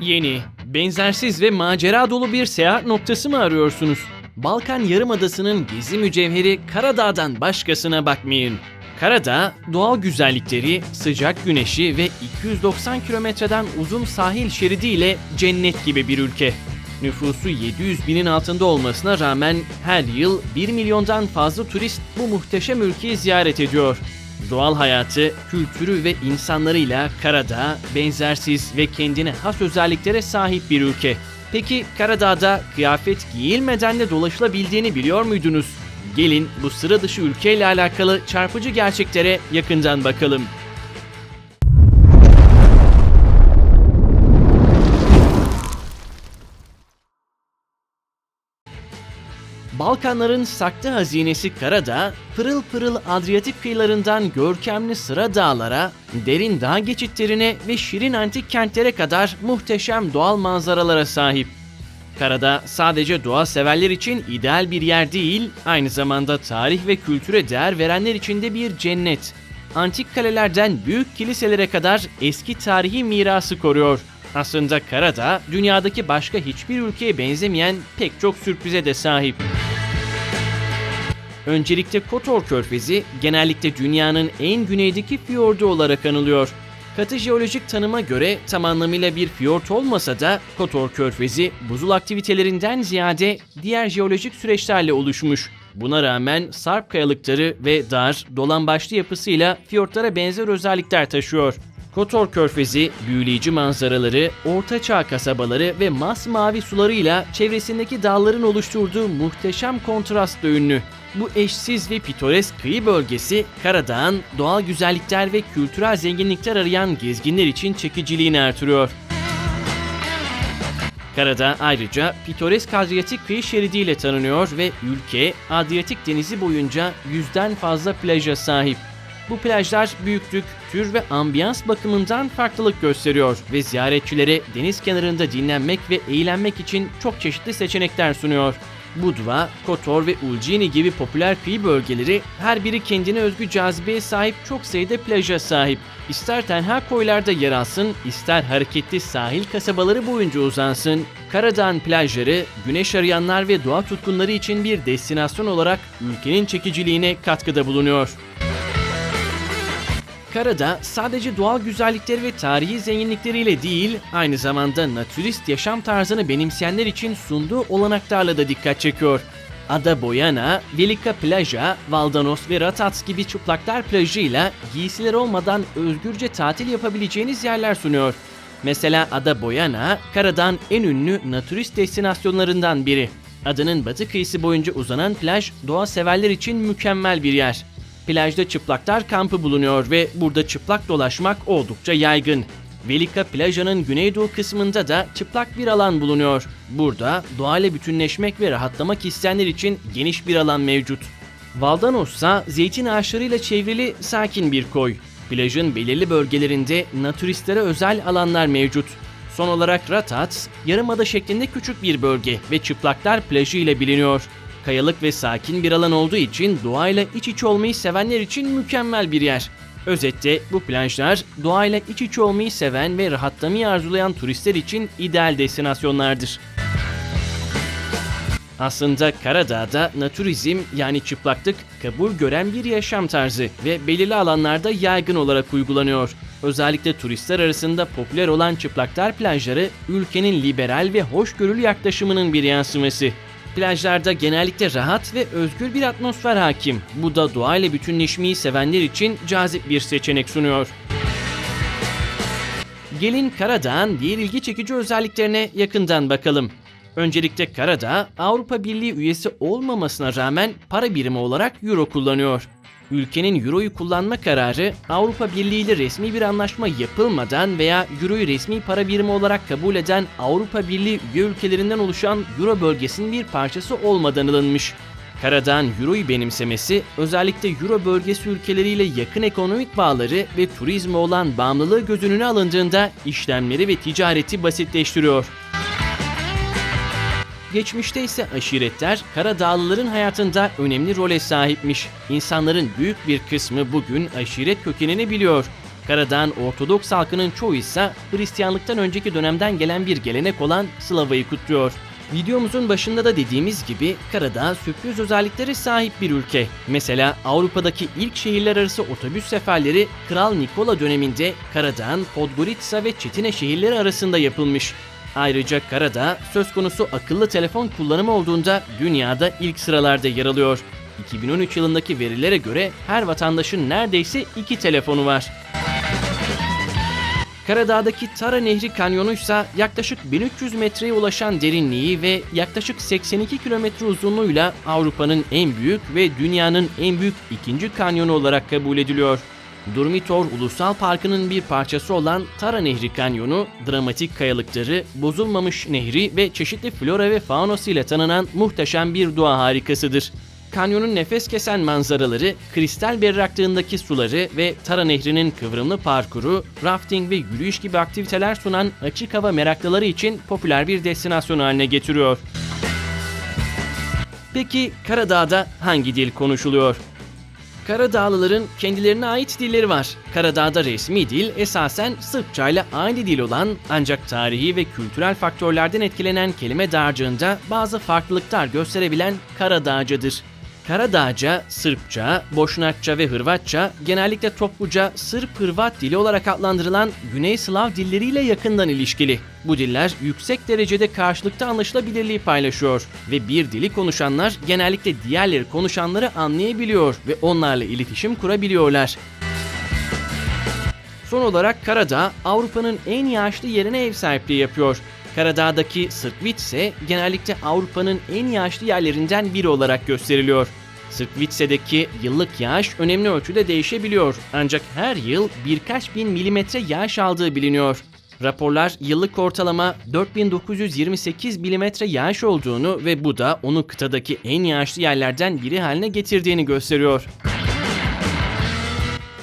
Yeni, benzersiz ve macera dolu bir seyahat noktası mı arıyorsunuz? Balkan Yarımadası'nın gezi mücevheri Karadağ'dan başkasına bakmayın. Karadağ, doğal güzellikleri, sıcak güneşi ve 290 kilometreden uzun sahil şeridiyle cennet gibi bir ülke. Nüfusu 700 binin altında olmasına rağmen her yıl 1 milyondan fazla turist bu muhteşem ülkeyi ziyaret ediyor. Doğal hayatı, kültürü ve insanlarıyla Karadağ benzersiz ve kendine has özelliklere sahip bir ülke. Peki Karadağ'da kıyafet giyilmeden de dolaşılabildiğini biliyor muydunuz? Gelin bu sıra dışı ülkeyle alakalı çarpıcı gerçeklere yakından bakalım. Balkanların saklı hazinesi Karadağ, pırıl pırıl Adriyatik kıyılarından görkemli sıra dağlara, derin dağ geçitlerine ve şirin antik kentlere kadar muhteşem doğal manzaralara sahip. Karadağ sadece doğa severler için ideal bir yer değil, aynı zamanda tarih ve kültüre değer verenler için de bir cennet. Antik kalelerden büyük kiliselere kadar eski tarihi mirası koruyor. Aslında Karadağ, dünyadaki başka hiçbir ülkeye benzemeyen pek çok sürprize de sahip. Öncelikle Kotor Körfezi genellikle dünyanın en güneydeki fiyordu olarak anılıyor. Katı jeolojik tanıma göre tam anlamıyla bir fiyort olmasa da Kotor Körfezi buzul aktivitelerinden ziyade diğer jeolojik süreçlerle oluşmuş. Buna rağmen sarp kayalıkları ve dar, dolambaçlı yapısıyla fiyortlara benzer özellikler taşıyor. Kotor Körfezi, büyüleyici manzaraları, ortaçağ kasabaları ve masmavi sularıyla çevresindeki dağların oluşturduğu muhteşem kontrastla ünlü. Bu eşsiz ve pitoresk kıyı bölgesi Karadağ'ın doğal güzellikler ve kültürel zenginlikler arayan gezginler için çekiciliğini artırıyor. Karadağ ayrıca pitoresk Adriyatik kıyı şeridiyle tanınıyor ve ülke Adriyatik denizi boyunca yüzden fazla plaja sahip. Bu plajlar büyüklük, tür ve ambiyans bakımından farklılık gösteriyor ve ziyaretçilere deniz kenarında dinlenmek ve eğlenmek için çok çeşitli seçenekler sunuyor. Budva, Kotor ve Ulcini gibi popüler kıyı bölgeleri her biri kendine özgü cazibeye sahip çok sayıda plaja sahip. İster tenha koylarda yer alsın, ister hareketli sahil kasabaları boyunca uzansın, Karadağ'ın plajları, güneş arayanlar ve doğa tutkunları için bir destinasyon olarak ülkenin çekiciliğine katkıda bulunuyor. Karadağ sadece doğal güzellikleri ve tarihi zenginlikleriyle değil, aynı zamanda naturist yaşam tarzını benimseyenler için sunduğu olanaklarla da dikkat çekiyor. Ada Boyana, Velika Plaja, Valdanos ve Ratats gibi çıplaklar plajıyla giysiler olmadan özgürce tatil yapabileceğiniz yerler sunuyor. Mesela Ada Boyana, Karadağ'ın en ünlü naturist destinasyonlarından biri. Adanın batı kıyısı boyunca uzanan plaj, doğa severler için mükemmel bir yer. Plajda çıplaklar kampı bulunuyor ve burada çıplak dolaşmak oldukça yaygın. Velika plajının güneydoğu kısmında da çıplak bir alan bulunuyor. Burada doğayla bütünleşmek ve rahatlamak isteyenler için geniş bir alan mevcut. Valdanos ise zeytin ağaçlarıyla çevrili sakin bir koy. Plajın belirli bölgelerinde naturistlere özel alanlar mevcut. Son olarak Ratat, yarımada şeklinde küçük bir bölge ve çıplaklar plajı ile biliniyor. Kayalık ve sakin bir alan olduğu için doğayla iç içe olmayı sevenler için mükemmel bir yer. Özetle bu plajlar doğayla iç içe olmayı seven ve rahatlamayı arzulayan turistler için ideal destinasyonlardır. Aslında Karadağ'da naturizm yani çıplaklık kabul gören bir yaşam tarzı ve belirli alanlarda yaygın olarak uygulanıyor. Özellikle turistler arasında popüler olan çıplaklar plajları ülkenin liberal ve hoşgörülü yaklaşımının bir yansıması. Plajlarda genellikle rahat ve özgür bir atmosfer hakim. Bu da doğayla bütünleşmeyi sevenler için cazip bir seçenek sunuyor. Gelin Karadağ'ın diğer ilgi çekici özelliklerine yakından bakalım. Öncelikle Karadağ, Avrupa Birliği üyesi olmamasına rağmen para birimi olarak Euro kullanıyor. Ülkenin Euro'yu kullanma kararı Avrupa Birliği ile resmi bir anlaşma yapılmadan veya Euro'yu resmi para birimi olarak kabul eden Avrupa Birliği üye ülkelerinden oluşan Euro bölgesinin bir parçası olmadan alınmış. Karadağ'ın Euro'yu benimsemesi özellikle Euro bölgesi ülkeleriyle yakın ekonomik bağları ve turizme olan bağımlılığı göz önüne alındığında işlemleri ve ticareti basitleştiriyor. Geçmişte ise aşiretler Karadağlıların hayatında önemli role sahipmiş. İnsanların büyük bir kısmı bugün aşiret kökenini biliyor. Karadağ'ın Ortodoks halkının çoğu ise Hristiyanlıktan önceki dönemden gelen bir gelenek olan Slava'yı kutluyor. Videomuzun başında da dediğimiz gibi Karadağ sürpriz özellikleri sahip bir ülke. Mesela Avrupa'daki ilk şehirler arası otobüs seferleri Kral Nikola döneminde Karadağ'ın Podgorica ve Çetine şehirleri arasında yapılmış. Ayrıca Karadağ söz konusu akıllı telefon kullanımı olduğunda dünyada ilk sıralarda yer alıyor. 2013 yılındaki verilere göre her vatandaşın neredeyse iki telefonu var. Karadağ'daki Tara Nehri Kanyonu ise yaklaşık 1300 metreye ulaşan derinliği ve yaklaşık 82 kilometre uzunluğuyla Avrupa'nın en büyük ve dünyanın en büyük ikinci kanyonu olarak kabul ediliyor. Durmitor Ulusal Parkı'nın bir parçası olan Tara Nehri Kanyonu, dramatik kayalıkları, bozulmamış nehri ve çeşitli flora ve faunası ile tanınan muhteşem bir doğa harikasıdır. Kanyonun nefes kesen manzaraları, kristal berraklığındaki suları ve Tara Nehri'nin kıvrımlı parkuru, rafting ve yürüyüş gibi aktiviteler sunan açık hava meraklıları için popüler bir destinasyon haline getiriyor. Peki Karadağ'da hangi dil konuşuluyor? Karadağlıların kendilerine ait dilleri var. Karadağ'da resmi dil esasen Sırpça ile aynı dil olan ancak tarihi ve kültürel faktörlerden etkilenen kelime dağarcığında bazı farklılıklar gösterebilen Karadağcadır. Karadağca, Sırpça, Boşnakça ve Hırvatça genellikle topluca Sırp-Hırvat dili olarak adlandırılan Güney Slav dilleriyle yakından ilişkili. Bu diller yüksek derecede karşılıklı anlaşılabilirliği paylaşıyor ve bir dili konuşanlar genellikle diğerleri konuşanları anlayabiliyor ve onlarla iletişim kurabiliyorlar. Son olarak Karadağ, Avrupa'nın en yaşlı yerine ev sahipliği yapıyor. Karadağ'daki Sırtvitse genellikle Avrupa'nın en yaşlı yerlerinden biri olarak gösteriliyor. Sırtvitse'deki yıllık yağış önemli ölçüde değişebiliyor ancak her yıl birkaç bin milimetre yağış aldığı biliniyor. Raporlar yıllık ortalama 4928 milimetre yağış olduğunu ve bu da onu kıtadaki en yağışlı yerlerden biri haline getirdiğini gösteriyor.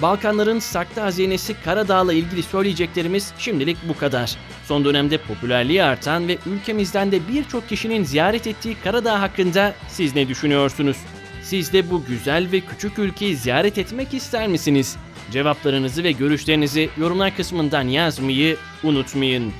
Balkanların saklı hazinesi Karadağ'la ilgili söyleyeceklerimiz şimdilik bu kadar. Son dönemde popülerliği artan ve ülkemizden de birçok kişinin ziyaret ettiği Karadağ hakkında siz ne düşünüyorsunuz? Siz de bu güzel ve küçük ülkeyi ziyaret etmek ister misiniz? Cevaplarınızı ve görüşlerinizi yorumlar kısmından yazmayı unutmayın.